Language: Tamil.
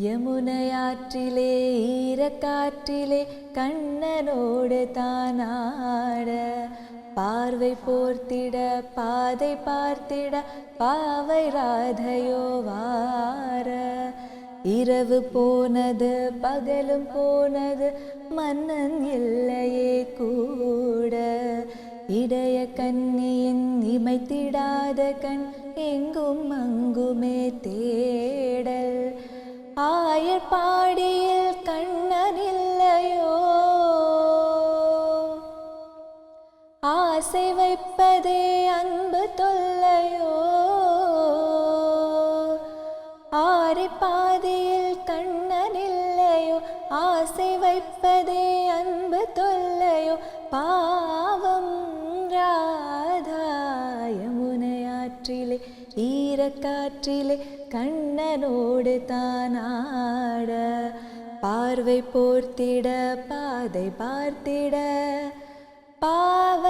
யமுனையாற்றிலே ஈரக்காற்றிலே கண்ணனோடு தானாட பார்வை போர்த்திட பாதை பார்த்திட பாவை ராதையோ வார. இரவு போனது பகலும் போனது மன்னன் இல்லையே கூட. இடைய கண்ணியின் இமைத்திடாத கண் எங்கும் அங்குமே தே ஆயர்பாடியில் கண்ணன் இல்லையோ? ஆசை வைப்பதே அன்பு தொல்லையோ? ஆரி பாதியில் கண்ணன் இல்லையோ? ஆசை வைப்பதே அன்பு தொல்லையோ? பாவம் ராதா யமுனையாற்றிலே ஈரக்காற்றிலே கண்ணனோடு தானாட பார்வை போர்த்திட பாதை பார்த்திட பாவ